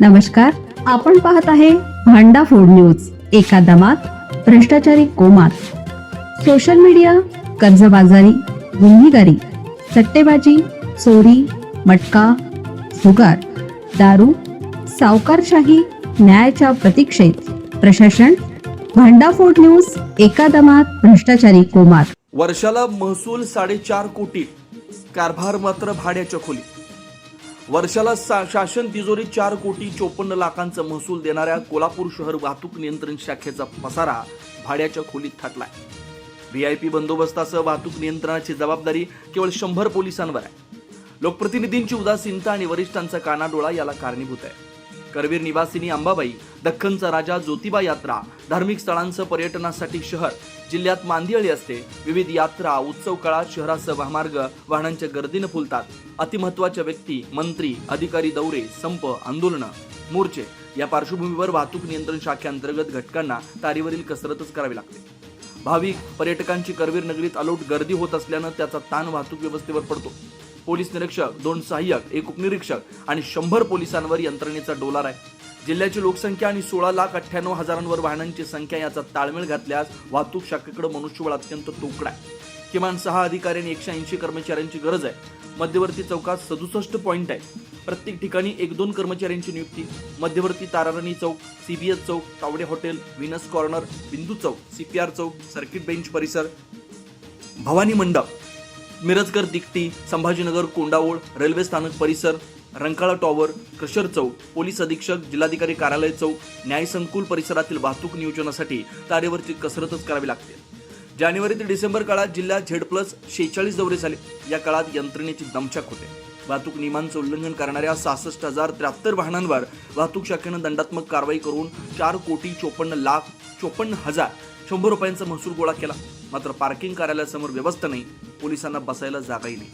नमस्कार आपण पाहत आहे भांडा फोड न्यूज एका दमात भ्रष्टाचारी कोमात. सोशल मीडिया कर्जबाजारी गुन्हेगारी सट्टेबाजी चोरी मटका जुगार दारू सावकारशाही न्यायाच्या प्रतीक्षेत. प्रशासन भांडाफोड न्यूज एका दमात भ्रष्टाचारी कोमात. वर्षाला महसूल साडेचार कोटी. कारभार मात्र भाड्याच्या खोली वर्षाला सा- शासन तिजोरी चार कोटी चोपन्न लाखांचा महसूल देणाऱ्या कोल्हापूर शहर वाहतूक नियंत्रण शाखेचा पसारा भाड्याच्या खोलीत थाटलाय. व्हीआयपी बंदोबस्तासह वाहतूक नियंत्रणाची जबाबदारी केवळ शंभर पोलिसांवर आहे. लोकप्रतिनिधींची उदासीनता आणि वरिष्ठांचा कानाडोळा याला कारणीभूत आहे. करवीर निवासिनी अंबाबाई दख्खनचा राजा ज्योतिबा यात्रा धार्मिक स्थळांचं पर्यटनासाठी शहर. जिल्ह्यात मांदियाळी असते. विविध यात्रा उत्सव काळात शहरासह महामार्ग वाहनांच्या गर्दीनं फुलतात. अतिमहत्वाच्या व्यक्ती मंत्री अधिकारी दौरे संप आंदोलनं. मोर्चे. या पार्श्वभूमीवर वाहतूक नियंत्रण शाखेअंतर्गत घटकांना तारीवरील कसरतच करावी लागते. भाविक पर्यटकांची करवीर नगरीत अलोट गर्दी होत असल्यानं त्याचा ताण वाहतूक व्यवस्थेवर पडतो. पोलीस निरीक्षक दोन सहाय्यक एक उपनिरीक्षक आणि शंभर पोलिसांवर यंत्रणेचा डोलार आहे. जिल्ह्याची लोकसंख्या आणि सोळा लाख अठ्ठ्याण्णव हजारांवर वाहनांची संख्या याचा ताळमेळ घातल्यास वाहतूक शाखेकडे मनुष्यबळ अत्यंत तोकडा आहे. किमान सहा अधिकारी आणि एकशे ऐंशी कर्मचाऱ्यांची गरज आहे. मध्यवर्ती चौकात सदुसष्ट पॉईंट आहे. प्रत्येक ठिकाणी एक दोन कर्मचाऱ्यांची नियुक्ती. मध्यवर्ती ताराराणी चौक सीबीएस चौक Tawade hotel Venus corner Bindu चौक सीपीआर चौक सर्किट बेंच परिसर भवानी मंडप. मिरजकर दिकटी संभाजीनगर कोंडावळ रेल्वे स्थानक परिसर Rankala tower crusher Chowk police अधीक्षक जिल्हाधिकारी कार्यालय चौक न्याय संकुल परिसरातील वाहतूक नियोजनासाठी तारेवरची कसरतच करावी लागते. जानेवारी ते डिसेंबर काळात जिल्ह्यात झेड प्लस शेहेचाळीस दौरे झाले. या काळात यंत्रणेची दमछाक होते. वाहतूक नियमांचं उल्लंघन करणाऱ्या सहासष्ट हजार त्र्याहत्तर वाहनांवर वाहतूक शाखेनं दंडात्मक कारवाई करून चार कोटी चोपन्न लाख चोपन्न हजार शंभर रुपयांचा महसूल गोळा केला. मात्र पार्किंग कार्यालयासमोर व्यवस्था नाही. पोलिसांना बसायला जागाही नाही.